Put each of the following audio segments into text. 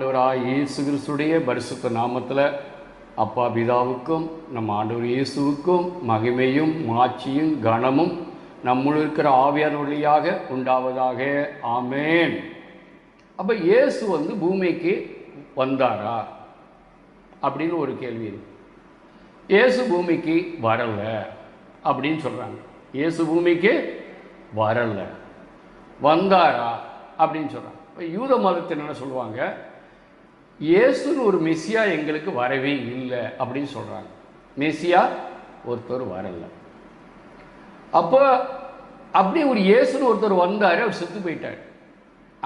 ஆண்டவராய் இயேசு கிறிஸ்துடைய பரிசுத்த நாமத்தில் அப்பா பிதாவுக்கும் நம்ம ஆண்டவர் இயேசுவுக்கும் மகிமையும் மாட்சியும் கனமும் நம்முள் இருக்கிற ஆவியார் வழியாக உண்டாவதாக. ஆமேன். அப்போ இயேசு வந்து பூமிக்கு வந்தாரா? அப்படின்னு ஒரு கேள்வி இருக்கு. இயேசு பூமிக்கு வரலை அப்படின்னு சொல்கிறாங்க இயேசு பூமிக்கு வரலை. வந்தாரா அப்படின்னு சொல்கிறாங்க இப்போ யூத மதத்தில் என்ன சொல்லுவாங்க இயேசுன்னு ஒரு மெஸ்ஸியா எங்களுக்கு வரவே இல்லை அப்படின்னு சொல்கிறாங்க மெஸ்ஸியா ஒருத்தர் வரல. அப்போ அப்படி ஒரு இயேசுன்னு ஒருத்தர் வந்தார் அவர் செத்து போயிட்டார்.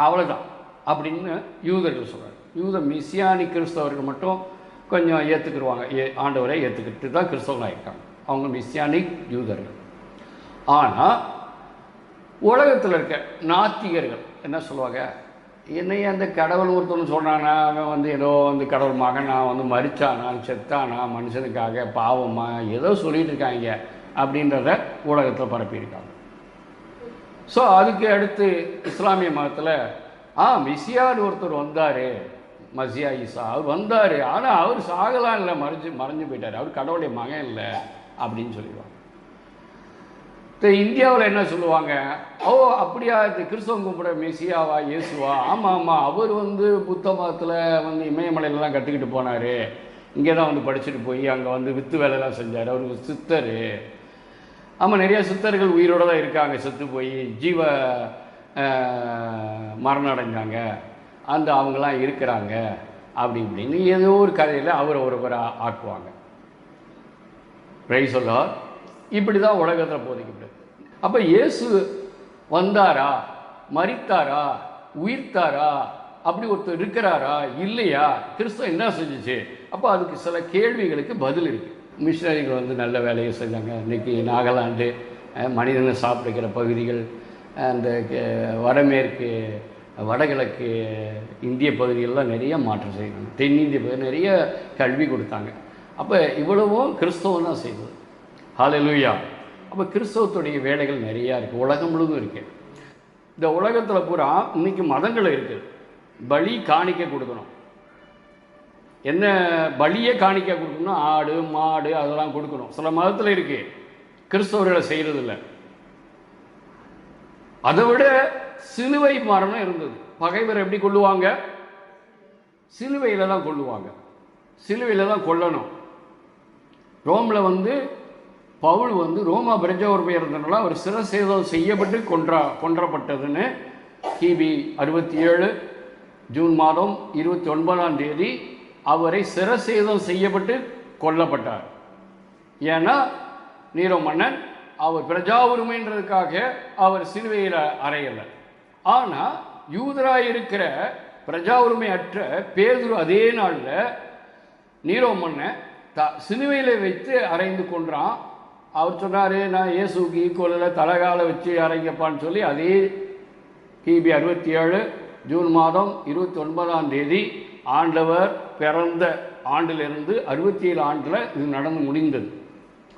அவ்வளோதான் அப்படின்னு யூதர்கள் சொல்கிறாங்க யூத மிசியானி கிறிஸ்தவர்கள் மட்டும் கொஞ்சம் ஏற்றுக்குருவாங்க ஏ ஆண்டவரை ஏற்றுக்கிட்டு தான் கிறிஸ்தவங்களாக இருக்காங்க. அவங்க மிசியானிக் யூதர்கள். ஆனால் உலகத்தில் இருக்க நாத்திகர்கள் என்ன சொல்லுவாங்க? என்னையே அந்த கடவுள் ஒருத்தன் சொன்னானா அவன் வந்து ஏதோ வந்து கடவுள் மகனா வந்து மறிச்சானா செத்தானா மனுஷனுக்காக பாவமா ஏதோ சொல்லிட்டு இருக்காங்க அப்படின்றத உலகத்தில் பரப்பியிருக்காங்க. ஸோ அதுக்கு அடுத்து இஸ்லாமிய மதத்தில் ஆ மிசியார் ஒருத்தர் வந்தார் மசியா ஈசா அவர் வந்தார் ஆனால் அவர் சாகலாம் இல்லை மறைஞ்சு மறைஞ்சு போயிட்டார் அவர் கடவுளுடைய மகன் இல்லை அப்படின்னு சொல்லிடுவாங்க. இந்தியாவில் என்ன சொல்லுவாங்க? ஓ அப்படியா இந்த கிறிஸ்தவம் கும்பிட மெசியாவா இயேசுவா? ஆமாம் ஆமாம் அவர் வந்து புத்த மதத்தில் வந்து இமயமலையிலலாம் கற்றுக்கிட்டு போனார். இங்கே தான் வந்து படிச்சுட்டு போய் அங்கே வந்து வித்து வேலைலாம் செஞ்சார். அவர் சித்தர். ஆமாம் நிறைய சித்தர்கள் உயிரோடு தான் இருக்காங்க. செத்து போய் ஜீவ மரணம் அடைஞ்சாங்க அந்த அவங்களாம் இருக்கிறாங்க. அப்படி இப்படின்னு ஏதோ ஒரு கதையில் அவர் ஒருவரை ஆக்குவாங்க. பிரைஸ் சொல்லார் இப்படி தான் உலகத்தில் போதிக்கப்படுது அப்போ இயேசு வந்தாரா? மறித்தாரா உயிர்த்தாரா? அப்படி ஒருத்தர் இருக்கிறாரா? இல்லையா? கிறிஸ்தவம் என்ன செஞ்சுச்சு? அப்போ அதுக்கு சில கேள்விகளுக்கு பதில் இருக்குது மிஷினரிகள் வந்து நல்ல வேலையை செஞ்சாங்க. இன்றைக்கி நாகாலாண்டு மனிதனை சாப்பிடுக்கிற பகுதிகள் அந்த வடமேற்கு வடகிழக்கு இந்திய பகுதிகளெலாம் நிறைய மாற்றம் செய்யணும் தென்னிந்திய பகுதி நிறைய கல்வி கொடுத்தாங்க. அப்போ இவ்வளவும் கிறிஸ்தவம் தான் செய்வது ஹாலலூயா அப்போ கிறிஸ்தவத்துடைய வேலைகள் நிறையா இருக்குது உலகம் முழுதும் இருக்குது இந்த உலகத்தில் பூரா இன்னைக்கு மதங்கள் இருக்குது பலி காணிக்க கொடுக்கணும். என்ன பலியை காணிக்க கொடுக்கணும் ஆடு மாடு அதெல்லாம் கொடுக்கணும். சில மதத்தில் இருக்கு. கிறிஸ்தவர்களை செய்கிறதில்ல அதை விட சிலுவை மரணம் இருந்தது. பகைவர் எப்படி கொள்ளுவாங்க சிலுவையில் தான் கொள்ளுவாங்க சிலுவையில் தான் கொல்லணும். ரோமில் வந்து பவுல் வந்து ரோமா பிரஜாவர் இருந்தனால அவர் சிரசேதம் செய்யப்பட்டு கொன்றா கொன்றப்பட்டதுன்னு கிபி அறுபத்தி ஏழு ஜூன் மாதம் இருபத்தி ஒன்பதாம் தேதி அவரை சிரசேதம் செய்யப்பட்டு கொல்லப்பட்டார். ஏன்னா நீரோ மன்னன் அவர் பிரஜா உரிமைன்றதுக்காக அவர் சிலுவையில் அறையலை. ஆனால் யூதராக இருக்கிற பிரஜா உரிமை அற்ற பேதுரு அதே நாளில் நீரோ மன்னன் த சிலுவையில் வைத்து அரைந்து கொன்றான். அவர் சொன்னார் நான் இயேசுக்கு ஈக்குவலில் தலைகால வச்சு அரைங்கப்பான்னு சொல்லி அதே கிபி அறுபத்தி ஏழு ஜூன் மாதம் இருபத்தி ஒன்பதாம் தேதி ஆண்டவர் பிறந்த ஆண்டிலிருந்து அறுபத்தி ஏழு ஆண்டில் இது நடந்து முடிந்தது.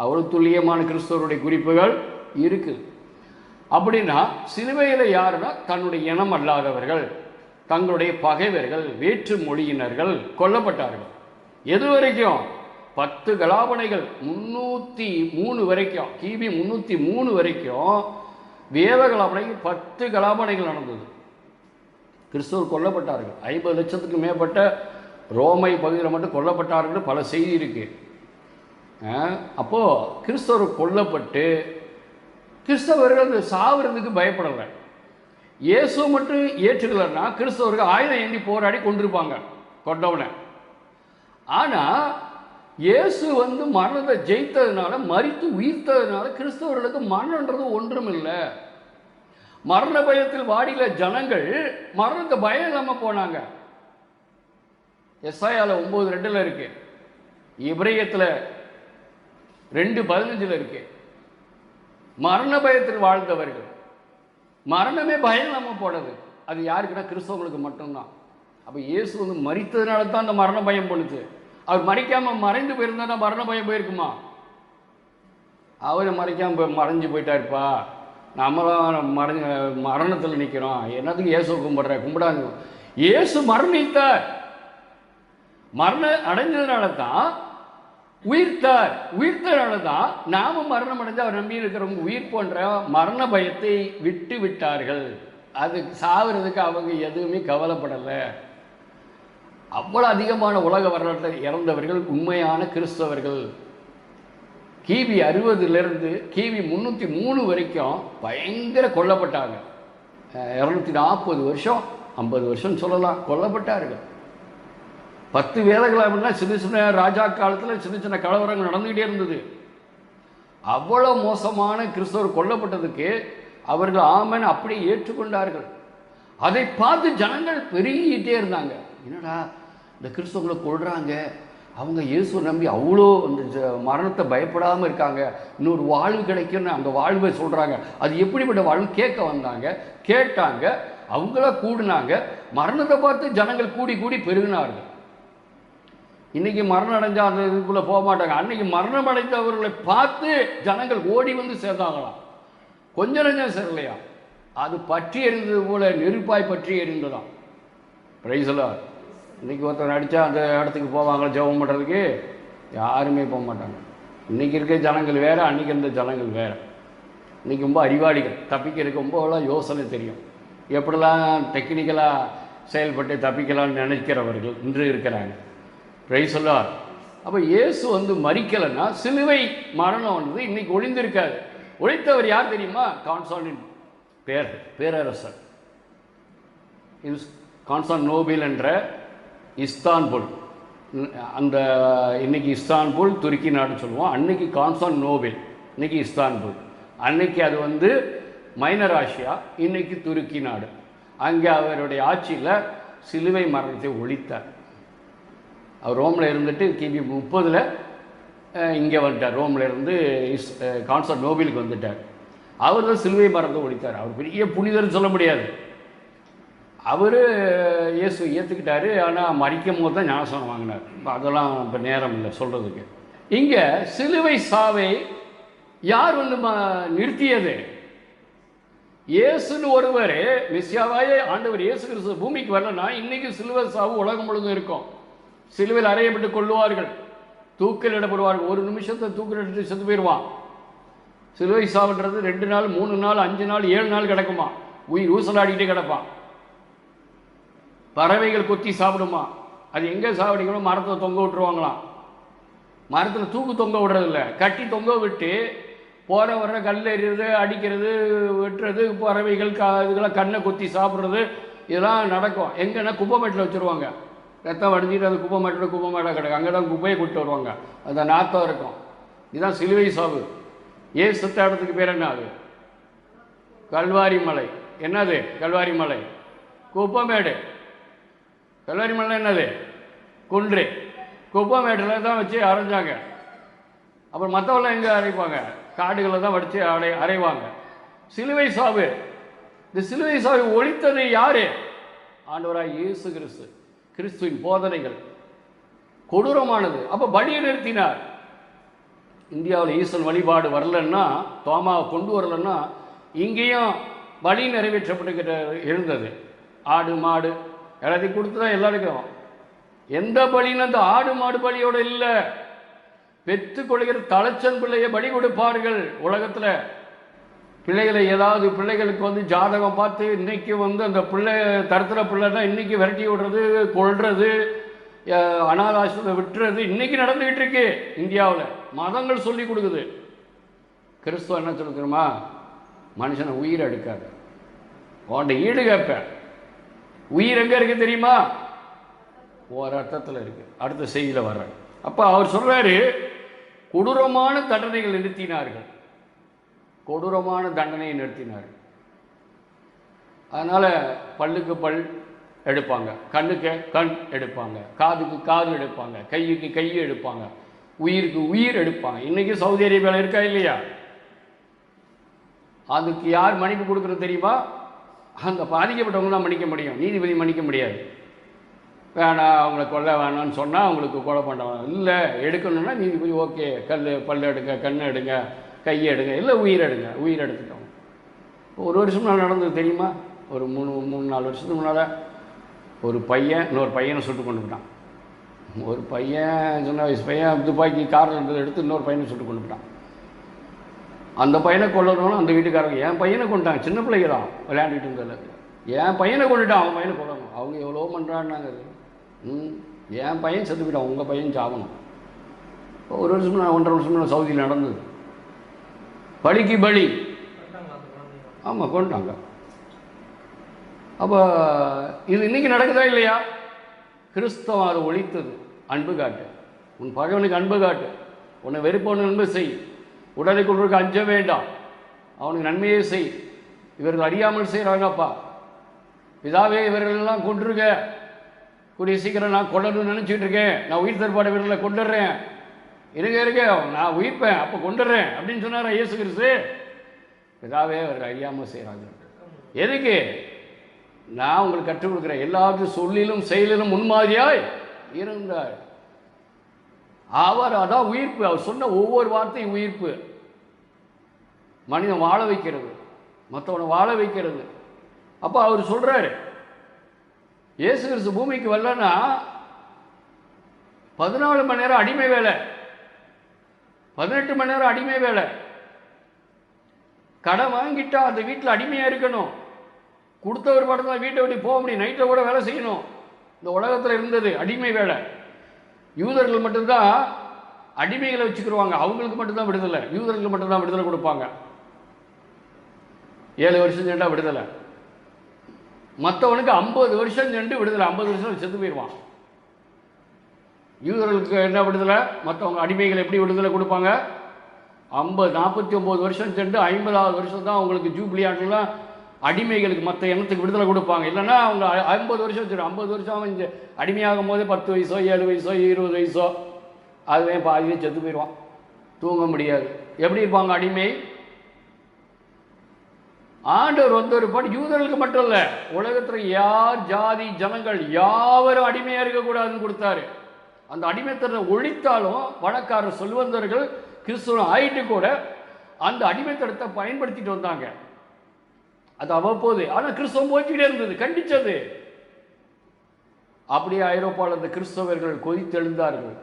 அவ்வளோ துல்லியமான கிறிஸ்தவருடைய குறிப்புகள் இருக்குது அப்படின்னா சிலுவையில் யாருன்னா தன்னுடைய இனம் அல்லாதவர்கள் தங்களுடைய பகைவர்கள் வேற்று மொழியினர்கள் கொல்லப்பட்டார்கள். எது வரைக்கும்? பத்து கலாபனைகள் முன்னூற்றி மூணு வரைக்கும் கிபி முந்நூற்றி மூணு வரைக்கும் வேத கலாபனைக்கு பத்து கலாபனைகள் நடந்தது. கிறிஸ்தவர் கொல்லப்பட்டார்கள். ஐம்பது லட்சத்துக்கு மேற்பட்ட ரோமை பகுதியில் மட்டும் கொல்லப்பட்டார்கள் பல செய்தி இருக்குது அப்போது கிறிஸ்தவர் கொல்லப்பட்டு கிறிஸ்தவர்கள் அந்த சாவுறதுக்கு பயப்படலை. இயேசு மட்டும் ஏற்றுக்கலன்னா கிறிஸ்தவர்கள் ஆயுதம் ஏந்தி போராடி கொண்டிருப்பாங்க கொண்டவனை. ஆனால் இயேசு வந்து மரணத்தை ஜெயித்ததுனால மறித்து உயிர்த்ததுனால கிறிஸ்தவர்களுக்கு மரணன்றது ஒன்றும் இல்லை மரண பயத்தில் வாடியில் ஜனங்கள் மரணத்தை பயம் இல்லாமல் போனாங்க. எஸ்ஐயால ஒம்பது ரெண்டில் இருக்கு. இப்ரேயத்தில் ரெண்டு பதினஞ்சில் இருக்கு. மரண பயத்தில் வாழ்ந்தவர்கள் மரணமே பயம் இல்லாமல் போனது. அது யாருக்குன்னா கிறிஸ்தவங்களுக்கு மட்டும்தான். அப்போ இயேசு வந்து மறித்ததுனால தான் அந்த மரண பயம் போணுச்சு அவர் மறைக்காமல் மறைந்து போயிருந்தா மரண பயம் போயிருக்குமா? அவர் மறைக்காமல் போய் மறைஞ்சு போயிட்டாருப்பா. நம்மளாம் மறைஞ்ச மரணத்தில் நிற்கிறோம் என்னத்துக்கு இயேசு கும்பிட்ற? கும்பிடாங்க இயேசு மரணித்தார். மரணம் அடைஞ்சதுனால தான் உயிர்த்தார். உயிர்த்தனால தான் நாம மரணம் அடைஞ்சு அவர் நம்பி இருக்கிறவங்க உயிர் போன்ற மரண பயத்தை விட்டு விட்டார்கள். அது சாவுறதுக்கு அவங்க எதுவுமே கவலைப்படலை. அவ்வளோ அதிகமான உலக வரலாற்றில் இறந்தவர்கள் உண்மையான கிறிஸ்தவர்கள். கிபி அறுபதுலேருந்து கிபி முந்நூற்றி மூணு வரைக்கும் பயங்கர கொல்லப்பட்டாங்க. இரநூத்தி நாற்பது வருஷம் ஐம்பது வருஷம் சொல்லலாம் கொல்லப்பட்டார்கள். பத்து வேலைகளாக அப்படின்னா சின்ன சின்ன ராஜா காலத்தில் சின்ன சின்ன கலவரங்கள் நடந்துக்கிட்டே இருந்தது. அவ்வளோ மோசமான கிறிஸ்தவர் கொல்லப்பட்டதுக்கு அவர்கள் ஆமன் அப்படியே ஏற்றுக்கொண்டார்கள். அதை பார்த்து ஜனங்கள் பெருகிக்கிட்டே இருந்தாங்க. என்னடா இந்த கிறிஸ்தவங்களை கொள்றாங்க அவங்க இயேசுவை நம்பி அவ்வளோ அந்த ஜ- மரணத்தை பயப்படாமல் இருக்காங்க. இன்னொரு வாழ்வு கிடைக்கும்னு அந்த வாழ்வை சொல்கிறாங்க அது எப்படிப்பட்ட வாழ்வு கேட்க வந்தாங்க. கேட்டாங்க. அவங்கள கூடினாங்க. மரணத்தை பார்த்து ஜனங்கள் கூடி கூடி பெருகினார்கள். இன்னைக்கு மரணம் அடைஞ்ச அந்த இதுக்குள்ளே போக மாட்டாங்க. அன்னைக்கு மரணம் அடைந்தவர்களை பார்த்து ஜனங்கள் ஓடி வந்து சேர்ந்தாங்களாம். கொஞ்சம் நஞ்சம் சேரலையா? அது பற்றி எரிந்தது போல நெருப்பாய் பற்றி எரிந்ததாம் பிரைஸ்லா இன்றைக்கி ஒருத்தர் அடித்தா அந்த இடத்துக்கு போவாங்களா ஜெபம் பண்ணுறதுக்கு யாருமே போக மாட்டாங்க. இன்னைக்கு இருக்க ஜனங்கள் வேறு அன்னைக்கு இருந்த ஜனங்கள் வேறு. இன்றைக்கி ரொம்ப அறிவாளிகள் தப்பிக்கிறதுக்கு ரொம்பலாம் யோசனை தெரியும். எப்படிலாம் டெக்னிக்கலாக செயல்பட்டு தப்பிக்கலாம்னு நினைக்கிறவர்கள் இன்று இருக்கிறாங்க. பிரைசலார் அப்போ இயேசு வந்து மறிக்கலைன்னா சிலுவை மரணம் வந்து இன்றைக்கி ஒளிந்திருக்காது ஒழித்தவர் யார் தெரியுமா? கான்சானின் பேர் பேரரசர். இது கான்சான் நோபில் என்ற இஸ்தான்புல். அந்த இன்னைக்கு இஸ்தான்புல் துருக்கி நாடுன்னு சொல்லுவோம். அன்னைக்கு கான்சான் நோபில் இன்னைக்கு இஸ்தான்புல். அன்னைக்கு அது வந்து மைனர் ஆசியா இன்னைக்கு துருக்கி நாடு. அங்கே அவருடைய ஆட்சியில் சிலுவை மரணத்தை ஒழித்தார். அவர் ரோமில் இருந்துட்டு கிபி முப்பதில் இங்கே வந்துட்டார். ரோமில் இருந்து இஸ் கான்சர்ட் நோபிலுக்கு வந்துட்டார். அவர் தான் சிலுவை மரணத்தை ஒழித்தார். அவர் பெரிய புனிதர்னு சொல்ல முடியாது. அவர் இயேசு ஏற்றுக்கிட்டாரு ஆனால் மறிக்கும் போது தான் ஞானசனம் வாங்கினார். அதெல்லாம் இப்போ நேரம் இல்லை சொல்கிறதுக்கு இங்கே சிலுவை சாவை யார் வந்து ம நிறுத்தியது? இயேசுன்னு ஒருவர் மிஸ்யாவாயே ஆண்டவர் இயேசு கிறிஸ்து பூமிக்கு வரலன்னா இன்றைக்கும் சிலுவை சாவு உலகம் முழுதும் இருக்கும். சிலுவையில் அறையப்பட்டு கொள்ளுவார்கள். தூக்கில் இடப்படுவார்கள். ஒரு நிமிஷத்தை தூக்கில் செத்து போயிடுவான். சிலுவை சாவுன்றது ரெண்டு நாள் மூணு நாள் அஞ்சு நாள் ஏழு நாள் கிடக்குமா? உயிர் ஊசலாடிக்கிட்டே கிடப்பான். பறவைகள் கொத்தி சாப்பிடுமா? அது எங்கே சாப்பிடுங்களோ மரத்தில் தொங்க விட்டுருவாங்களாம். மரத்தில் தூக்கு தொங்க விடுறதில்ல. கட்டி தொங்க விட்டு போகிற வர கல் எறிகிறது அடிக்கிறது வெட்டுறது பறவைகள் க இதுக்கெல்லாம் கண்ணை கொத்தி சாப்பிட்றது இதெல்லாம் நடக்கும். எங்கன்னா குப்பமேட்டில் வச்சுருவாங்க. ரத்தம் வடிஞ்சிட்டு அந்த குப்பை குப்பமேட்டாக கிடக்கும் அங்கே தான் குப்பையை கூட்டு வருவாங்க. அந்த நாத்தம் இருக்கும். இதுதான் சிலுவை சாவு. ஏன் சுத்த இடத்துக்கு பேர் என்ன அது? கல்வாரி மலை. என்னது? கல்வாரி மலை. குப்பமேடு கல்வாரி மலை என்னது? குன்று. குப்பமேட்டில் தான் வச்சு அரைஞ்சாங்க. அப்புறம் மற்றவெல்லாம் எங்கே அரைப்பாங்க? காடுகளை தான் வடித்து அரை அரைவாங்க. சிலுவை சாவு. இந்த சிலுவை சாவு ஒழித்தது யாரு? ஆண்டவராக இயேசு கிறிஸ்து. கிறிஸ்துவின் போதனைகள். கொடூரமானது. அப்போ பலியை நிறுத்தினார். இந்தியாவில் ஈசன் வழிபாடு வரலன்னா தோமாவை கொண்டு வரலன்னா இங்கேயும் பலி நிறைவேற்றப்பட்டுக்கிட்ட இருந்தது. ஆடு மாடு எல்லாத்தையும் கொடுத்து தான் எல்லாருக்கும். எந்த பலின்னு அந்த ஆடு மாடு பலியோட இல்லை. பெற்று கொள்கிற தலைச்சன் பிள்ளையை பலி கொடுப்பார்கள் உலகத்தில். பிள்ளைகளை ஏதாவது பிள்ளைகளுக்கு வந்து ஜாதகம் பார்த்து இன்னைக்கு வந்து அந்த பிள்ளை தரத்துற பிள்ளைன்னா இன்றைக்கி விரட்டி விடுறது கொள்றது அஹ், விட்டுறது இன்றைக்கி நடந்துக்கிட்டு இருக்கு இந்தியாவில். மதங்கள் சொல்லி கொடுக்குது. கிறிஸ்துவ என்ன சொல்லு தெரியுமா? மனுஷனை உயிர் எடுக்காது உன்ட்ட ஈடு கேட்பேன். உயிர் எங்கே இருக்கு தெரியுமா? ஒரு அர்த்தத்தில் இருக்கு. அடுத்த செய்தியில் வர்றாரு அப்போ அவர் சொல்றாரு கொடூரமான தண்டனைகள் நிறுத்தினார்கள். கொடூரமான தண்டனையை நிறுத்தினார்கள். அதனால் பல்லுக்கு பல் எடுப்பாங்க கண்ணுக்கு கண் எடுப்பாங்க காதுக்கு காது எடுப்பாங்க கையுக்கு கை எடுப்பாங்க உயிருக்கு உயிர் எடுப்பாங்க. இன்னைக்கு சவுதி அரேபியாவில் இருக்கா இல்லையா? அதுக்கு யார் மன்னிப்பு கொடுக்குறது தெரியுமா? அந்த பாதிக்கப்பட்டவங்க தான் மன்னிக்க முடியும். நீதிபதி மன்னிக்க முடியாது. வேணாம் அவங்கள கொல்ல வேணாம்னு சொன்னால் அவங்களுக்கு கொலை பண்ணுறாங்க இல்லை எடுக்கணும்னா நீதிபதி ஓகே. கல் பல் எடுங்க கண் எடுங்க கையை எடுங்க இல்லை உயிர் எடுங்க. உயிர் எடுத்துட்டோம். ஒரு வருஷம் நான் நடந்தது தெரியுமா? ஒரு மூணு மூணு நாலு வருஷத்துக்கு முன்னால் ஒரு பையன் இன்னொரு பையனை சுட்டு கொண்டு போட்டான் ஒரு பையன் சின்ன வயசு பையன் துப்பாக்கி காரில் இருந்ததை எடுத்து இன்னொரு பையனை சுட்டு கொண்டு போட்டான் அந்த பையனை கொல்லணும்னு அந்த வீட்டுக்காரங்க என் பையனை கொண்டாங்க சின்ன பிள்ளைங்க தான் விளையாண்டுட்டு இருந்ததில்ல என் பையனை கொண்டுட்டான் அவன் பையனை கொல்லணும். அவங்க எவ்வளோ பண்ணுறான்னாங்க ம் என் பையன் செத்து போயிட்டான். உங்கள் பையன் சாகணும். ஒரு வருஷம் நான் ஒன்றரை வருஷம் நான் சவுதியில் நடந்தது. பலிக்கு பலி. ஆமாம் கொண்டாங்க. அப்போ இது இன்னைக்கு நடக்குதா இல்லையா? கிறிஸ்தவம் அதை ஒழித்தது. அன்பு காட்டு. உன் பகைவனுக்கு அன்பு காட்டு. உன்னை வெறுப்பவனு அன்பு செய். உடலை கொள்வதற்கு அஞ்ச வேண்டாம். அவனுக்கு நன்மையே செய். இவர்கள் அறியாமல் செய்கிறாங்கப்பா பிதாவே இவர்களெல்லாம் கொண்டிருக்க கூடிய சீக்கிரம் நான் கொல்லணும்னு நினச்சிட்டு இருக்கேன். நான் உயிர் தற்பாடு இவர்களை கொண்டுடுறேன். இருங்க இருக்க நான் உயிர்ப்பேன். அப்போ கொண்டுடுறேன். அப்படின்னு சொன்னார் இயேசு கிறிஸ்து? பிதாவே அவர்கள் அறியாமல் செய்கிறாங்க எதுக்கு? நான் உங்களுக்கு கற்றுக் கொடுக்குறேன். எல்லாத்தையும் சொல்லிலும் செயலிலும் முன்மாதிரியாய் இருந்தாள் அவர் அதான் உயிர்ப்பு. அவர் சொன்ன ஒவ்வொரு வார்த்தையும் உயிர்ப்பு. மனிதன் வாழ வைக்கிறது. மற்றவனை வாழ வைக்கிறது. அப்போ அவர் சொல்கிறாரு இயேசு கிறிஸ்து பூமிக்கு வரலன்னா பதினாலு மணி நேரம் அடிமை வேலை. பதினெட்டு மணி நேரம் அடிமை வேலை. கடை வாங்கிட்டா அந்த வீட்டில் அடிமையாக இருக்கணும். கொடுத்தவர் படம் தான் வீட்டை விட்டு போக முடியும். நைட்டில் கூட வேலை செய்யணும். இந்த உலகத்தில் இருந்தது அடிமை வேலை. யூதர்கள் மட்டும்தான் அடிமைகளை வச்சுக்கிடுவாங்க அவங்களுக்கு மட்டும்தான் விடுதலை. யூதர்களுக்கு மட்டும்தான் விடுதலை கொடுப்பாங்க. ஏழு வருஷம் சென்றா விடுதலை. மற்றவனுக்கு ஐம்பது வருஷம் சென்று விடுதலை. ஐம்பது வருஷம் செத்து போயிடுவான். யூதர்களுக்கு என்ன விடுதலை? மற்றவங்க அடிமைகள் எப்படி விடுதலை கொடுப்பாங்க? ஐம்பது நாற்பத்தி ஒம்பது வருஷம் சென்று ஐம்பதாவது வருஷம் தான் அவங்களுக்கு ஜூப்ளி ஆண்டுலாம் அடிமைகளுக்கு மற்ற எண்ணத்துக்கு விடுதலை கொடுப்பாங்க. இல்லைன்னா அவங்க ஐம்பது வருஷம் வச்சிடும் ஐம்பது வருஷம் அவன் அடிமையாகும் போதே பத்து வயசோ ஏழு வயசோ இருபது வயசோ அதுவே பாதியே செத்து போயிடுவான். தூங்க முடியாது. எப்படி இருப்பாங்க அடிமை? ஆண்டவர் வந்து ஒரு பாட்டு யூதர்களுக்கு மட்டும் இல்லை உலகத்தில் யார் ஜாதி ஜனங்கள் யாவரும் அடிமையாக இருக்கக்கூடாதுன்னு கொடுத்தாரு. அந்த அடிமைத்தனை ஒழித்தாலும் வழக்காரர் சொல்வந்தவர்கள் கிறிஸ்துவன் ஆயிட்டு கூட அந்த அடிமைத்தனத்தை பயன்படுத்திட்டு வந்தாங்க. அது அவ்வப்போது. ஆனால் கிறிஸ்தவம் போய்கிட்டே இருந்தது கண்டிச்சது. அப்படியே ஐரோப்பாவில் அந்த கிறிஸ்தவர்கள் கொதித்தெழுந்தார்கள்.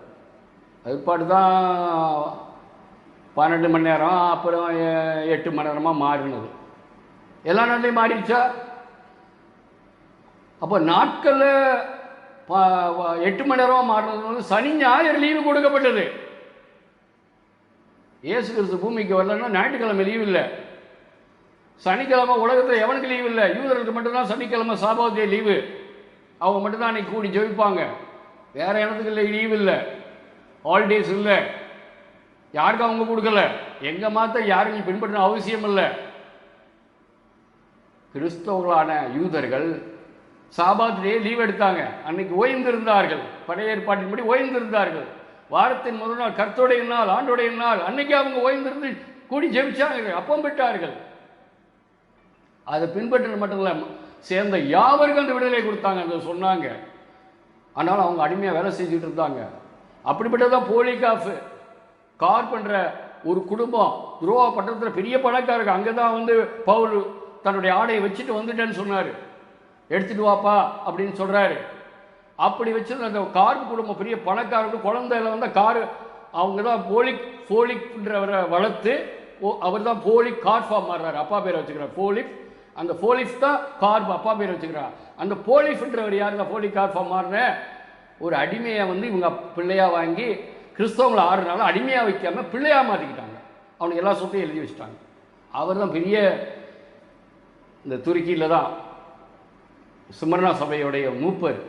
அதுபாடு தான் பன்னெண்டு மணி நேரம் அப்புறம் எட்டு மணி நேரமாக மாறினது. எல்லா நாட்டிலையும் மாறிடுச்சா? அப்போ நாட்களில் எட்டு மணி நேரமாக மாறினது வந்து சனி ஞாயிறு லீவு கொடுக்கப்பட்டது. இயேசு கிறிஸ்து பூமிக்கு வரலன்னா ஞாயிற்றுக்கிழமை லீவு இல்லை. சனிக்கிழமை உலகத்தில் எவனுக்கு லீவு இல்லை? யூதர்களுக்கு மட்டும்தான் சனிக்கிழமை சாபாவதே லீவு அவங்க மட்டும்தான் அன்னைக்கு கூடி ஜெபிப்பாங்க. வேறு இனத்துக்கு இல்லை லீவு இல்லை. ஹாலிடேஸ் இல்லை. யாருக்கும் அவங்க கொடுக்கல. எங்கள் மாத்த யாரும் பின்பற்றின அவசியம் இல்லை. கிறிஸ்தவர்களான யூதர்கள் சாபாத்திலேயே லீவ் எடுத்தாங்க. அன்னைக்கு ஓய்ந்திருந்தார்கள். பழைய ஏற்பாட்டின்படி ஓய்ந்திருந்தார்கள். வாரத்தின் முதல் நாள் கர்த்தோடைய நாள் ஆண்டுடைய நாள். அன்னைக்கு அவங்க ஓய்ந்திருந்து கூடி ஜெபிச்சாங்க. அப்பம் பெற்றார்கள். அதை பின்பற்றது மட்டும் இல்லை சேர்ந்த யாவருக்கும் அந்த விடுதலை கொடுத்தாங்க அந்த சொன்னாங்க. ஆனால் அவங்க அடிமையாக வேலை செஞ்சுட்டு இருந்தாங்க. அப்படிப்பட்டதான் போலி காஃப் கார் பண்ணுற ஒரு குடும்பம் துரோவா பட்டணத்தில் பெரிய பணக்காரங்க. அங்கே தான் வந்து பவுல் தன்னுடைய ஆடையை வச்சுட்டு வந்துட்டேன்னு சொன்னார். எடுத்துட்டு வாப்பா அப்படின்னு சொல்கிறாரு அப்படி வச்சிருந்த அந்த கார் குடும்பம் பெரிய பணக்காரங்க குழந்தையில வந்து காரு அவங்க தான் போலிக் போலிக்ன்றவரை வளர்த்து அவர் தான் போலிக் கார் ஃபார்ம் மாறுறாரு அப்பா பேரை வச்சுக்கிறார் போலிக் அந்த போலீஸ் தான் கார் அப்பா பேர் வச்சுக்கிறா அந்த போலிஃப்ன்றவர் யார்? இந்த போலிக் கார் ஃபார்ம் மாறுற ஒரு அடிமையை வந்து இவங்க பிள்ளையாக வாங்கி கிறிஸ்தவங்களை ஆடுறனால அடிமையாக வைக்காம பிள்ளையாக மாற்றிக்கிட்டாங்க அவனுக்கு எல்லா சொத்தையும் எழுதி வச்சுட்டாங்க. அவர் தான் பெரிய இந்த துருக்கியில் தான் சுமர்ணா சபையுடைய மூப்பர்.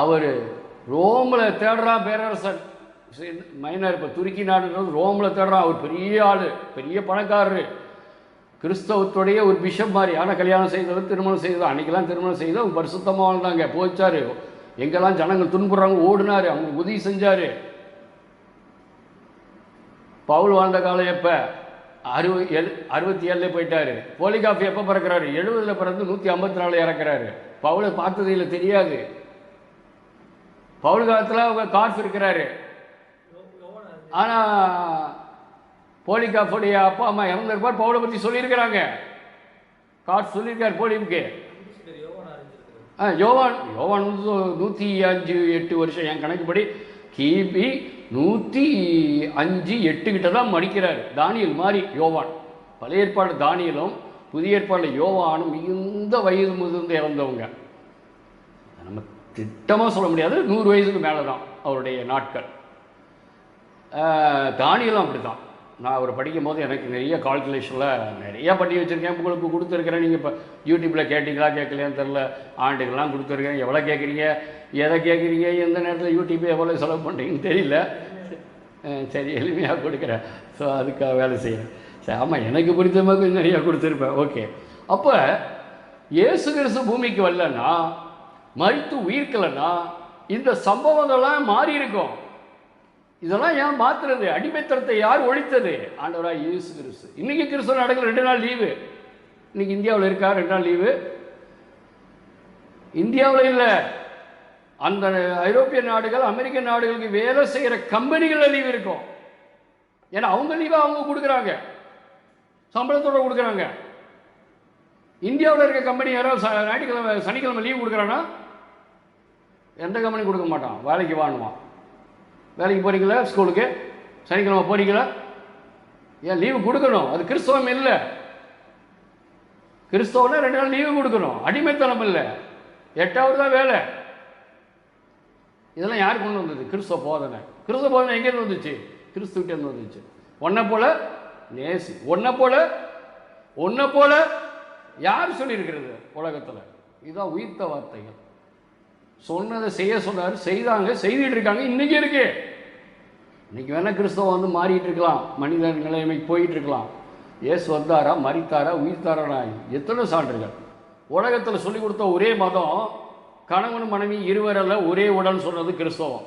அவர் ரோமில் தேடுறான் பேரரசன். மைனர் இப்போ துருக்கி நாடுன்றது ரோமில் தேடுறான். அவர் பெரிய ஆள் பெரிய பணக்காரரு. கிறிஸ்தவத்துடைய ஒரு பிஷப் மாதிரி ஆனால் கல்யாணம் செய்தவர் திருமணம் செய்தவர் அன்னைக்கெல்லாம் திருமணம் செய்து அவங்க பரிசுத்தமாக வாழ்ந்தாங்க போச்சார். எங்கெல்லாம் ஜனங்கள் துன்புறாங்க ஓடினாரு அவங்க உதவி செஞ்சார். பவுல் வாழ்ந்த காலம் எப்போ? அறுபது எழு அறுபத்தி ஏழில் போயிட்டார். போலிகாஃப் எப்போ பிறக்கிறாரு? எழுபதில் பிறந்து நூற்றி ஐம்பத்தி நாலு இறக்குறாரு. பவுலை பார்த்தது இல்லை தெரியாது. பவுல் காலத்தில் அவங்க கார்ஃப் இருக்கிறாரு. ஆனால் போலிகாஃபுடைய அப்பா அம்மா இறந்திருப்பார் பவுலை பற்றி சொல்லியிருக்கிறாங்க. காட் சொல்லியிருக்கார் போலிமுக்கு ஆ யோவான் யோவான் நூற்றி அஞ்சு எட்டு வருஷம் என் கணக்குப்படி. கிபி நூற்றி அஞ்சு எட்டுக்கிட்ட தான் மடிக்கிறார். தானியல் மாதிரி யோவான். பழைய ஏற்பாடு தானியலும் புதிய ஏற்பாடு யோவானும் மிகுந்த வயது முதிர்ந்து இறந்தவங்க. நம்ம திட்டமாக சொல்ல முடியாது. நூறு வயசுக்கு மேலே தான் அவருடைய நாட்கள். தானியலும் அப்படி தான் நான் அவர் படிக்கும் போது எனக்கு நிறைய கால்குலேஷனில் நிறையா பண்ணி வச்சுருக்கேன். உங்களுக்கு கொடுத்துருக்குறேன். நீங்கள் இப்போ யூடியூப்பில் கேட்டிங்களா கேட்கலையான்னு தெரில ஆண்டுகள்லாம் கொடுத்துருக்கேன் எவ்வளோ கேட்குறீங்க? எதை கேட்குறீங்க? எந்த நேரத்தில் யூடியூப்பை எவ்வளோ செலவு பண்ணுறீங்கன்னு தெரியல. சரி எளிமையாக கொடுக்குறேன். ஸோ அதுக்காக வேலை செய்கிறேன் சரி ஆமாம் எனக்கு பிடித்த மாதிரி கொஞ்சம் நிறையா கொடுத்துருப்பேன். ஓகே அப்போ இயேசு கிறிஸ்து பூமிக்கு வரலன்னா மறித்து உயிர்க்கலைன்னா இந்த சம்பவங்கள்லாம் மாறி இருக்கும். இதெல்லாம் ஏன் மாத்துறது? அடிமைத்தனத்தை யார் ஒழித்தது? ஆண்டவராக இயேசு கிறிஸ்து. இன்றைக்கி கிறிஸ்துவ நாடுகள் ரெண்டு நாள் லீவு. இன்றைக்கி இந்தியாவில் இருக்கா? ரெண்டு நாள் லீவு. இந்தியாவில் இல்லை. அந்த ஐரோப்பிய நாடுகள் அமெரிக்க நாடுகளுக்கு வேலை செய்கிற கம்பெனிகளில் லீவு இருக்கும். ஏன்னா அவங்க லீவை அவங்க கொடுக்குறாங்க. சம்பளத்தோட கொடுக்குறாங்க. இந்தியாவில் இருக்க கம்பெனி யாராவது ஞாயிற்றுக்கிழமை சனிக்கிழமை லீவு கொடுக்குறான்னா எந்த கம்பெனி கொடுக்க மாட்டான்? வேலைக்கு வாணுவான் வேலைக்கு போறீங்களா? ஸ்கூலுக்கு? சனிக்கிழமை போறீங்களா? ஏன் லீவு கொடுக்கணும்? அது கிறிஸ்தவம் இல்லை. கிறிஸ்தவனா ரெண்டு நாள் லீவு கொடுக்கணும். அடிமைத்தனம் இல்லை. எட்டாவது தான் வேலை. இதெல்லாம் யார் கொண்டு வந்தது? கிறிஸ்தவ போதனை. கிறிஸ்தவ போதனை எங்கேருந்து வந்துச்சு? கிறிஸ்துவிட்டேருந்து வந்துச்சு. ஒன்றை போல நேசி ஒன்றை போல ஒன்றை போல யார் சொல்லியிருக்கிறது உலகத்தில்? இதுதான் உயிர்த்த வார்த்தைகள். சொன்னதை செய்ய சொன்னார் செய்தாங்க செய்துட்டு இருக்காங்க இன்றைக்கி இருக்கு. இன்னைக்கு வேணால் கிறிஸ்தவம் வந்து மாறிட்டு இருக்கலாம் மனித நிலைமைக்கு போயிட்டு இருக்கலாம். ஏசு வந்தாரா மறித்தாரா உயிர்த்தாரா எத்தனை சான்றுகள். உலகத்தில் சொல்லி கொடுத்த ஒரே மதம் கணவன் மனைவி இருவரல்ல ஒரே உடல் சொன்னது கிறிஸ்தவம்.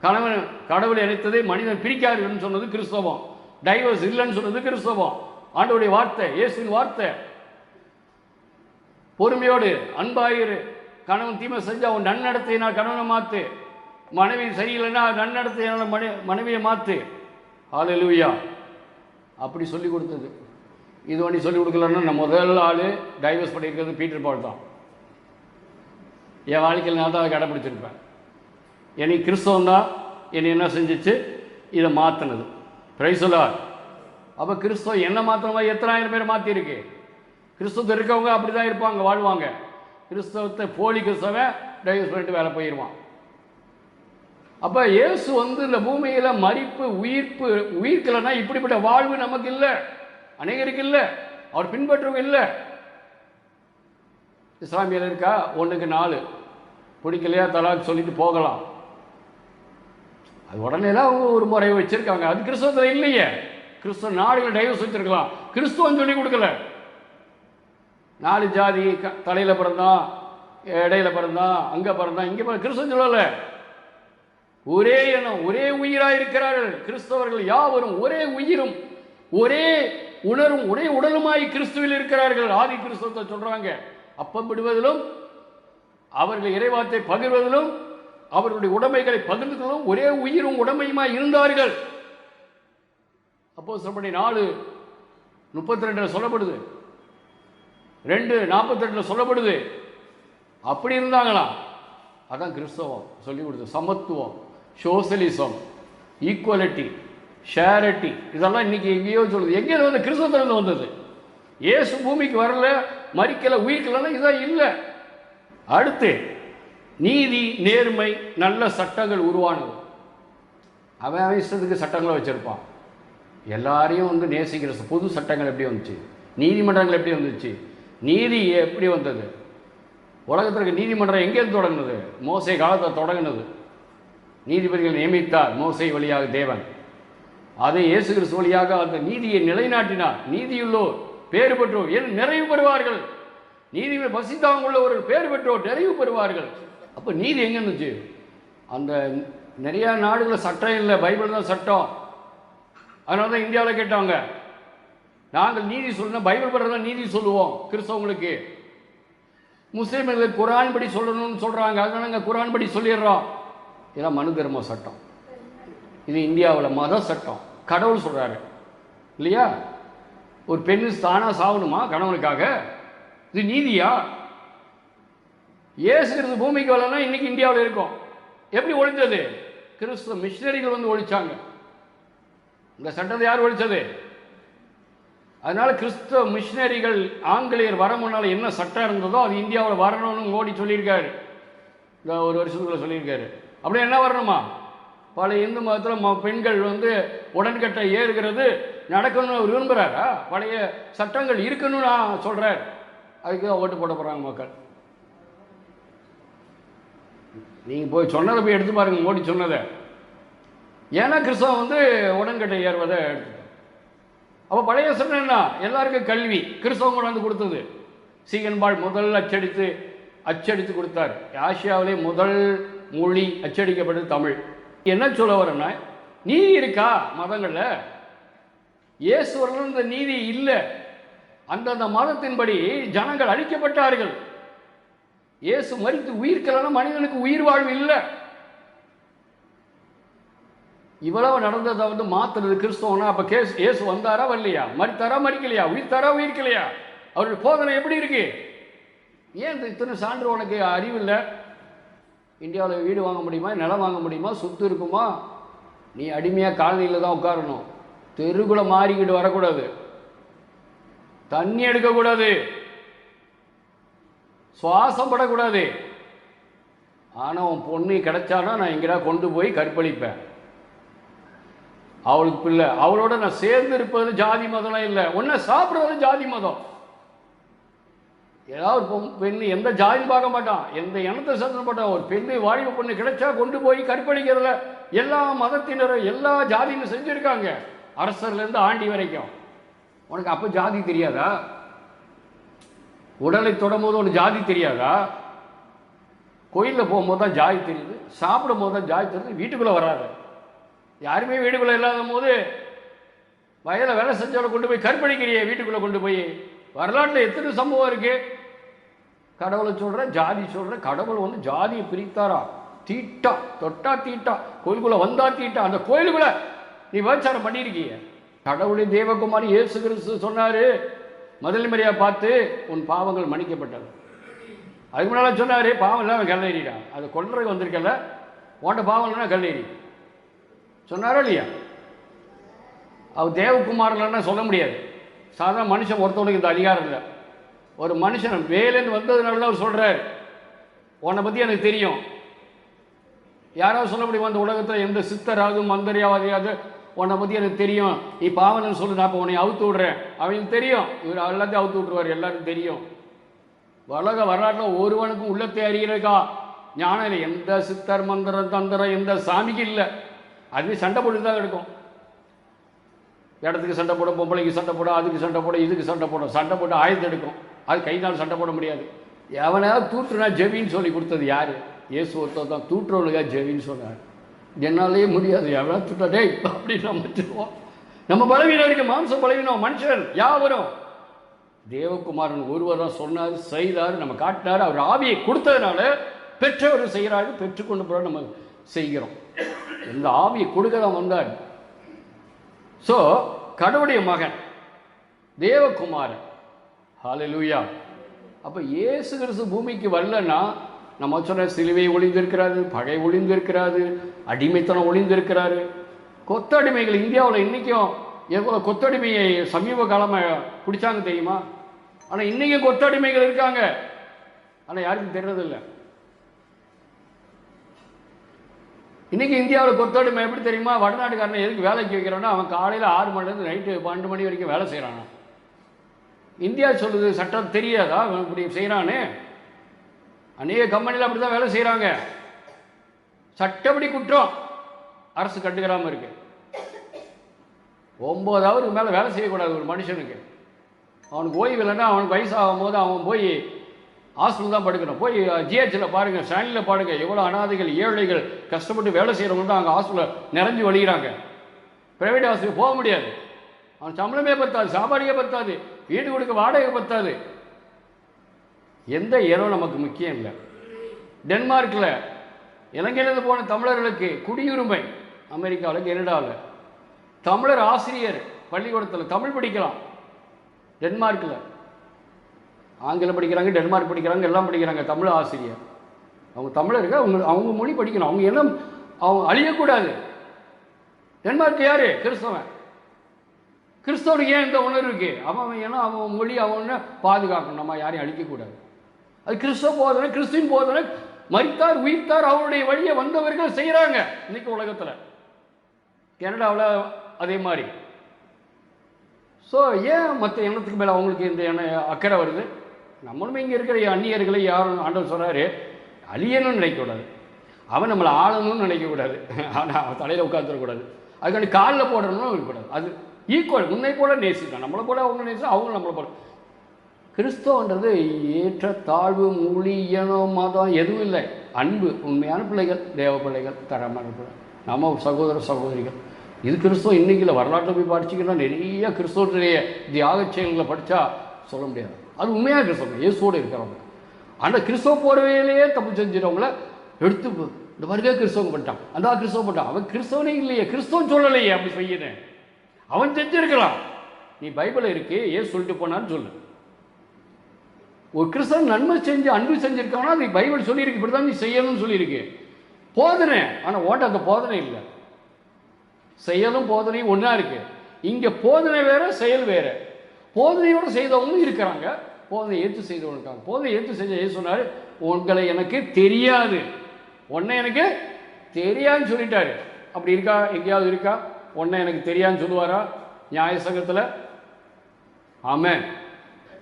கணவன் கடவுளை இணைத்ததை மனிதன் பிரிக்காதுன்னு சொன்னது கிறிஸ்தவம். டைவர்ஸ் இல்லைன்னு சொன்னது கிறிஸ்தவம். ஆண்டோடைய வார்த்தை இயேசுவின் வார்த்தை. பொறுமையோடு அன்பாயிரு. கணவன் தீமை செஞ்சால் அவன் நன்னடத்தை நான் கணவனை மாற்று மனைவி சரியில்லைன்னா நன்னடத்தையினால் மனை மனைவியை மாற்று ஹalleluya அப்படி சொல்லி கொடுத்தது. இது வண்டி சொல்லி கொடுக்கலன்னா நான் முதல் ஆள் டைவர்ஸ் பண்ணியிருக்கிறது பீட்டர் பால் தான். என் வாழ்க்கையில் நான் தான் அதை கடைப்பிடிச்சிருப்பேன். என்னை கிறிஸ்தவம் தான். என்னை என்ன செஞ்சுச்சு? இதை மாற்றினது பிரைசலார் அப்போ கிறிஸ்தவம் என்ன மாத்திரமா எத்தனாயிரம் பேர் மாற்றிருக்கு கிறிஸ்தவத்தில் இருக்கவங்க அப்படி தான் இருப்பாங்க வாழ்வாங்க. கிறிஸ்தவத்தை போலி கிறிஸ்தவன் டைவர்ஸ் பண்ணிட்டு வேலை போயிடுவான் அப்போ இயேசு வந்து இந்த பூமியில் மறிப்பு உயிர்ப்பு உயிர்க்கலைன்னா இப்படிப்பட்ட வாழ்வு நமக்கு இல்லை அநேகருக்கு இல்லை. அவர் பின்பற்றவங்க இல்லை. இஸ்லாமியில் இருக்கா? ஒன்றுக்கு நாலு. பிடிக்கலையா தலாக் சொல்லிட்டு போகலாம். அது உடனேலாம் அவங்க ஒரு முறை வச்சுருக்காங்க. அது கிறிஸ்தவத்தில் இல்லையே. கிறிஸ்தவ நாடுகள் டைவர்ஸ் வச்சுருக்கலாம். கிறிஸ்துவம் சொல்லி கொடுக்கல. நாலு ஜாதி க தலையில் பிறந்தான் இடையில பிறந்தான் அங்கே பிறந்தான் இங்கே பிறந்த கிறிஸ்தவன் சொல்லலை. ஒரே இனம் ஒரே உயிராக இருக்கிறார்கள் கிறிஸ்தவர்கள் யாவரும் ஒரே உயிரும் ஒரே உணரும் ஒரே உடலுமாய் கிறிஸ்துவில் இருக்கிறார்கள். ஆதி கிறிஸ்தவத்தை சொல்கிறாங்க அப்பம் விடுவதிலும் அவர்கள் இறைவாத்தை பகிர்வதிலும் அவர்களுடைய உடைமைகளை பகிர்ந்து கொள்ளும் ஒரே உயிரும் உடமையுமாய் இருந்தார்கள். அப்போ சொல்லப்படி நாலு முப்பத்தி ரெண்டில் சொல்லப்படுது. ரெண்டு நாற்பத்தி ரெண்டில் சொல்லப்படுது. அப்படி இருந்தாங்களாம் அதான் கிறிஸ்தவம் சொல்லி கொடுத்தது. சமத்துவம் சோசலிசம் ஈக்குவலிட்டி ஷேரிட்டி இதெல்லாம் இன்னைக்கு எங்கேயோ சொல்லுது. எங்கே வந்து கிறிஸ்தவத்திலிருந்து வந்தது? ஏசு பூமிக்கு வரல மறிக்கலை உயிர்க்கலன்னா இதான் இல்லை. அடுத்து நீதி நேர்மை நல்ல சட்டங்கள் உருவானது. அவன் அவன் இஷ்டத்துக்கு சட்டங்களை வச்சுருப்பான். எல்லாரையும் வந்து நேசிக்கிற பொது புது சட்டங்கள் எப்படி வந்துச்சு? நீதிமன்றங்கள் எப்படி வந்துச்சு? நீதி எப்படி வந்தது? உலகத்திற்கு நீதிமன்றம் எங்கேருந்து தொடங்கினது? மோசை காலத்தில் தொடங்கினது. நீதிபதிகள் நியமித்தார். மோசை வழியாக தேவன். அதை இயேசு கிறிஸ்து வழியாக அந்த நீதியை நிலைநாட்டினார். நீதியுள்ளோர் பேறு பெற்றோர். ஏன் நிறைவு பெறுவார்கள்? நீதி வசித்தாங்க உள்ளவர்கள் பேறு பெற்றோர் நிறைவு பெறுவார்கள். அப்போ நீதி எங்கே இருந்துச்சு? அந்த நிறையா நாடுகளில் சட்டம் இல்லை. பைபிள் தான் சட்டம். அதனால தான் இந்தியாவில் கேட்டாங்க. நாங்கள் நீதி சொல்லணும் பைபிள் படி தான் நீதி சொல்லுவோம் கிறிஸ்தவங்களுக்கு. முஸ்லீம்களுக்கு குரான் படி சொல்லணும்னு சொல்கிறாங்க அதனால நாங்கள் குரான் படி சொல்லிடுறோம். இதெல்லாம் மனு தர்ம சட்டம். இது இந்தியாவில் மத சட்டம். கடவுள் சொல்கிறாரு இல்லையா? ஒரு பெண்ணு தானாக சாகணுமா கணவனுக்காக? இது நீதியா? இயேசு பூமிக்கு வரலன்னா இன்னைக்கு இந்தியாவில் இருக்கும். எப்படி ஒழிஞ்சது? கிறிஸ்துவ மிஷினரிகள் வந்து ஒழிச்சாங்க. இந்த சட்டத்தை யார் ஒழிச்சது? அதனால் கிறிஸ்தவ மிஷினரிகள் ஆங்கிலேயர் வர முன்னால் என்ன சட்டம் இருந்ததோ அது இந்தியாவில் வரணும்னு மோடி சொல்லியிருக்காரு. இந்த ஒரு வருஷத்துக்குள்ள சொல்லியிருக்காரு. அப்படி என்ன வரணுமா? பழைய இந்து மதத்தில் ம பெண்கள் வந்து உடன்கட்டை ஏறுகிறது நடக்கணும்னு அவர் விரும்புகிறாரா பழைய சட்டங்கள் இருக்கணும்னு நான் சொல்கிறார் அதுக்கு தான் ஓட்டு போட போகிறாங்க மக்கள். நீங்கள் போய் சொன்னதை போய் எடுத்து பாருங்க மோடி சொன்னதை. ஏன்னா கிறிஸ்தவம் வந்து உடன்கட்டை ஏறுவதை எடுத்து அப்போ பழைய என்ன? எல்லாருக்கும் கல்வி. கிறிஸ்தவம் கொண்டாந்து கொடுத்தது. சீகன்பால் முதல் அச்சடித்து அச்சடித்து கொடுத்தார். ஆசியாவிலே முதல் மொழி அச்சடிக்கப்பட்டது தமிழ். என்ன சொல்ல வரேன்னா நீதி இருக்கா மதங்களில்? இயேசுவரில் இந்த நீதி இல்லை. அந்தந்த மதத்தின்படி ஜனங்கள் அழிக்கப்பட்டார்கள். இயேசு மறித்து உயிர்க்கலாம் மனிதனுக்கு உயிர் வாழ்வு இல்லை. இவ்வளவு நடந்ததை வந்து மாத்துறது கிறிஸ்தவனா? அப்ப கேஸ் ஏசு வந்தாரா வரலையா? மறித்தாரா மறிக்கலையா உயிர்த்தாரா உயிர்க்கலையா? அவருடைய போதனை எப்படி இருக்கு? ஏன் இந்த இத்தனை சான்று உனக்கு அறிவு இல்லை? இந்தியாவில் வீடு வாங்க முடியுமா? நிலம் வாங்க முடியுமா? சொத்து இருக்குமா? நீ அடிமையாக காலனியில் தான் உட்காரணும். தெருக்குள்ள மாறிக்கிட்டு வரக்கூடாது. தண்ணி எடுக்கக்கூடாது. சுவாசம் படக்கூடாது. ஆனால் உன் பொண்ணு கிடைச்சானா நான் எங்கேயா கொண்டு போய் கற்பழிப்பேன். அவளுக்கு பிள்ளை. அவளோட நான் சேர்ந்து இருப்பது ஜாதி மதம்லாம் இல்லை. ஒன்றை சாப்பிட்றது ஜாதி மதம். ஏதாவது பெண் எந்த ஜாதி பார்க்க மாட்டான். எந்த இனத்தை சேர்ந்து மாட்டான். ஒரு பெண்ணு வாலிப பொண்ணு கிடைச்சா கொண்டு போய் கற்பழிக்கிறதுல எல்லா மதத்தினரும் எல்லா ஜாதியும் செஞ்சுருக்காங்க. அரசர்லேருந்து ஆண்டி வரைக்கும். உனக்கு அப்போ ஜாதி தெரியாதா? உடலை தொடும்போது உனக்கு ஜாதி தெரியாதா? கோயிலில் போகும்போது தான் ஜாதி தெரியுது. சாப்பிடும் போது தான் ஜாதி தெரியுது. வீட்டுக்குள்ளே வராது. யாருமே வீடுக்குள்ளே இல்லாத போது வயலில் வேலை செஞ்சவளை கொண்டு போய் கற்பழிக்கிறியே வீட்டுக்குள்ளே கொண்டு போய். வரலாற்றில் எத்தனை சம்பவம் இருக்குது கடவுளை சொல்கிறேன் ஜாதி சொல்கிறேன் கடவுள் வந்து ஜாதியை பிரித்தாரா? தீட்டா தொட்டா தீட்டா கோயிலுக்குள்ளே வந்தா தீட்டா. அந்த கோயிலுக்குள்ள நீ விபச்சாரம் பண்ணியிருக்கீங்க கடவுளின் தேவகுமாரி இயேசு கிறிஸ்து சொன்னார் முதல் முறையாக பார்த்து உன் பாவங்கள் மன்னிக்கப்பட்டது. அதுக்கு முன்னால் சொன்னார் பாவம் இல்லாமல் கல்லேறிடான் அது கொள்றதுக்கு வந்திருக்கல உன்ட பாவம் இல்லைன்னா கல்லேறி. சொன்னாரா இல்லையா? அவர் தேவகுமாரில்னா சொல்ல முடியாது. சாதாரண மனுஷன் ஒருத்தவனுக்கு இந்த அதிகாரம் இல்லை. ஒரு மனுஷன் வேலைன்னு வந்ததுனால தான் அவர் சொல்கிறார் உன்னை பற்றி எனக்கு தெரியும். யாராவது சொல்ல முடியுமா? அந்த உலகத்தில் எந்த சித்தராவது மந்தரியாவதையாவது உன்னை பற்றி எனக்கு தெரியும். நீ பாவனன்னு சொல்லு நான் இப்போ உன்னை அவுத்து விடுறேன். அவனுக்கு தெரியும். இவர் எல்லாத்தையும் அவுத்து விட்டுருவார். எல்லாருக்கும் தெரியும். உலக வரலாற்றில் ஒருவனுக்கும் உள்ளத்தை அறிகிறக்கா ஞானம் இல்லை. எந்த சித்தர் மந்திரம் தந்திரம் எந்த சாமிக்கு இல்லை. அதுவே சண்டை போட்டு தான் எடுக்கும் இடத்துக்கு சண்டை போடும் பொம்பளைக்கு சண்டை போடும் அதுக்கு சண்டை போடும் இதுக்கு சண்டை போடும். சண்டை போட்டு ஆயுதம் எடுக்கும். அது கை நாள் சண்டை போட முடியாது. எவனாவது தூற்றுனா ஜெவின்னு சொல்லி கொடுத்தது யார்? இயேசு ஒருத்தர் தான் தூற்றுறவனுக்கா ஜெவின்னு சொன்னார். என்னாலே முடியாது. எவனா தூட்டா டேய் அப்படின்னு நம்ம சொல்லுவோம் நம்ம பலவீனம் இருக்கு மாம்சம் பலவீனம் மனுஷன் யாவரும். தேவகுமாரன் ஒருவர் தான் சொன்னார் செய்தார் நம்ம காட்டினார். அவர் ஆவியை கொடுத்ததுனால பெற்றவர் செய்கிறாரு பெற்றுக்கொண்டு போகிற நம்ம செய்கிறோம். இந்த ஆவியை கொடுக்க தான் வந்தார் ஸோ கடவுளுடைய மகன் தேவகுமாரன். ஹாலலூயா அப்போ இயேசு கிறிஸ்து பூமிக்கு வரலன்னா நம்ம சொன்ன சிலுவை ஒளிந்திருக்கிறாரு பகை ஒளிந்திருக்கிறாரு அடிமைத்தனம் ஒளிந்திருக்கிறாரு. கொத்தடிமைகள் இந்தியாவில் இன்றைக்கும் எவ்வளோ கொத்தடிமையை சமீப காலமாக பிடிச்சாங்க தெரியுமா? ஆனால் இன்றைக்கும் கொத்தடிமைகள் இருக்காங்க. ஆனால் யாருக்கும் தெரியறதில்லை இன்னைக்கு இந்தியாவில் கொத்தடிமை எப்படி தெரியுமா? வடநாட்டுக்காரனை எதுக்கு வேலைக்கு வைக்கிறோன்னா அவன் காலையில் ஆறு மணிலேருந்து நைட்டு பன்னெண்டு மணி வரைக்கும் வேலை செய்கிறானா இந்தியா சொல்லுது சட்டம் தெரியாதா? அவன் இப்படி செய்கிறானே அநேக கம்பெனியில் அப்படி தான் வேலை செய்கிறாங்க சட்டப்படி குற்றம்? அரசு கண்டுக்கிறாமல் இருக்கு. ஒம்பது மேலே வேலை செய்யக்கூடாது ஒரு மனுஷனுக்கு. அவனுக்கு ஓய்வு இல்லைன்னா அவனுக்கு வயசாகும் போது அவன் போய் ஹாஸ்டல் தான் படுக்கணும். போய் ஜிஹெச்சில் பாருங்கள் ஸ்டாண்டில் பாருங்கள் எவ்வளோ அனாதைகள் ஏழைகள் கஷ்டப்பட்டு வேலை செய்கிறவங்க தான் அங்கே ஹாஸ்டலில் நிறைஞ்சு வழிகிறாங்க ப்ரைவேட் ஹாஸ்டலுக்கு போக முடியாது. அவன் சம்பளமே பத்தாது சாப்பாடுக்கே பத்தாது வீடு கொடுக்க வாடகை பத்தாது. எந்த இடம் நமக்கு முக்கியம் இல்லை. டென்மார்க்கில் இலங்கையிலிருந்து போன தமிழர்களுக்கு குடியுரிமை அமெரிக்காவில் கெனடாவில். தமிழர் ஆசிரியர் பள்ளிக்கூடத்தில் தமிழ் படிக்கலாம் டென்மார்க்கில் ஆங்கிலம் படிக்கிறாங்க டென்மார்க் படிக்கிறாங்க எல்லாம் படிக்கிறாங்க தமிழ் ஆசிரியர். அவங்க தமிழருக்கு அவங்க அவங்க மொழி படிக்கணும். அவங்க எல்லாம் அவங்க அழியக்கூடாது. டென்மார்க் யாரு? கிறிஸ்தவன். கிறிஸ்தவனுக்கு ஏன் இந்த உணர்வு இருக்கு? அவன் அவன் ஏன்னா அவன் மொழி அவனை பாதுகாக்கணும். நம்ம யாரையும் அழிக்கக்கூடாது. அது கிறிஸ்தவ போதனை கிறிஸ்துவின் போதனை. மறித்தார் உயிர்த்தார் அவருடைய வழியை வந்தவர்கள் செய்கிறாங்க இன்னைக்கு உலகத்தில். கனடாவில் அதே மாதிரி. ஸோ ஏன் மற்ற எண்ணத்துக்கு மேலே அவங்களுக்கு இந்த எண்ண அக்கறை வருது? நம்மளுமே இங்கே இருக்கிற அந்நியர்களை யாரும் ஆண்டவர் சொல்கிறாரு அழியணும்னு நினைக்கக்கூடாது. அவன் நம்மளை ஆளணும்னு நினைக்கக்கூடாது. ஆனால் அவன் தலையில் உட்காந்துடக்கூடாது அதுக்காண்டி காலில் போடணும்னு இருக்கக்கூடாது அது ஈக்குவல் உன்னை போல நேசிக்கலாம் நம்மளை போல அவங்க நேசிக்கலாம் அவங்க நம்மளை போல. கிறிஸ்தவன்றது ஏற்ற தாழ்வு மொழி இனம் மதம் எதுவும் இல்லை. அன்பு உண்மையான பிள்ளைகள் தேவ பிள்ளைகள் தரமான பிள்ளை. நம்ம சகோதர சகோதரிகள். இது கிறிஸ்தவம் இன்றைக்கில் இல்லை வரலாற்றை போய் படிச்சிங்கன்னா நிறைய கிறிஸ்தவத்துடைய தியாக செயல்களை படித்தா சொல்ல முடியாது. அது உண்மையாக கிறிஸ்தவம் இயேசுவோடு இருக்கிறவங்க. ஆனால் கிறிஸ்தவ போறவையிலேயே தப்பு செஞ்சிடவங்கள எடுத்து இந்த வருகை கிறிஸ்தவங்க பண்ணிட்டான் அந்த கிறிஸ்தவம் பண்ணிட்டான். அவன் கிறிஸ்தவனே இல்லையே. கிறிஸ்தவன் சொல்லலையே அப்படி செய்யணும் அவன் செஞ்சிருக்கலாம் நீ பைபிள் இருக்கு ஏன் சொல்லிட்டு போனான்னு சொல்லு. ஒரு கிறிஸ்தவன் நன்மை செஞ்சு அன்பு செஞ்சிருக்கானா? நீ பைபிள் சொல்லியிருக்கு இப்படி தான் நீ செய்யணும்னு சொல்லியிருக்கு. போதனை. ஆனால் ஓட்ட அந்த போதனை இல்லை. செயலும் போதனையும் ஒன்றா இருக்கு. இங்கே போதனை வேற செயல் வேறு. போதனையோடு செய்தவங்களும் இருக்கிறாங்க. போதனை ஏற்று செய்தவங்க இருக்காங்க. போதனை ஏற்று செஞ்ச ஏன் சொன்னார் உங்களை எனக்கு தெரியாது. உன்னை எனக்கு தெரியாதுன்னு சொல்லிட்டாரு. அப்படி இருக்கா? எங்கேயாவது இருக்கா? உன்னை எனக்கு தெரியாதுன்னு சொல்லுவாரா? நியாய சங்கத்தில்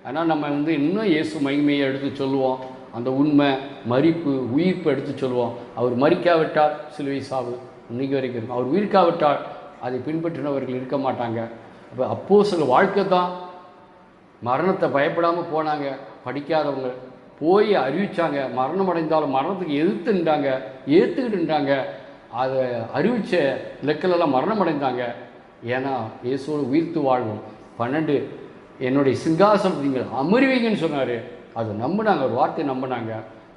ஆனால் நம்ம வந்து இன்னும் இயேசு மகிமையை எடுத்து சொல்லுவோம். அந்த உண்மை மறிப்பு உயிர்ப்பு எடுத்து சொல்லுவோம். அவர் மறிக்காவிட்டால் சிலுவை சாவு இன்னைக்கு வரைக்கும் இருக்கும் அவர் உயிர்க்காவிட்டால் அதை பின்பற்றினவர்கள் இருக்க மாட்டாங்க. அப்போ அப்போ சில வாழ்க்கை தான் மரணத்தை பயப்படாமல் போனாங்க படிக்காதவங்க. போய் அறிவிச்சாங்க மரணம் அடைந்தாலும் மரணத்துக்கு எதிர்த்துன்றாங்க ஏற்றுக்கிட்டுன்றாங்க அதை அறிவித்த லெக்கலெல்லாம் மரணம் அடைந்தாங்க. ஏன்னா இயேசுவோடு உயிர்த்து வாழ்வோம். பன்னெண்டு என்னுடைய சிங்காசனம் நீங்கள் அமருவீங்கன்னு சொன்னார். அதை நம்பினாங்க ஒரு வார்த்தை நம்பினாங்க.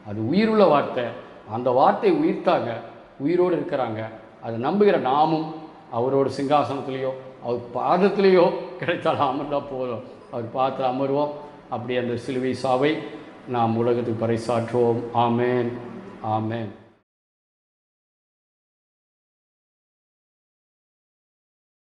அது உயிருள்ள வார்த்தை. அந்த வார்த்தையை உயிர்த்தாங்க. உயிரோடு இருக்கிறாங்க. அதை நம்புகிற நாமும் அவரோட சிங்காசனத்துலேயோ அவர் பாதத்திலேயோ கிடைத்தாலும் அமர்ந்தால் போதும். அவர் பார்த்து அமருவோம். அப்படி அந்த சிலுவை சாவை நாம் உலகத்துக்கு பறைசாற்றுவோம். ஆமேன். ஆமேன்.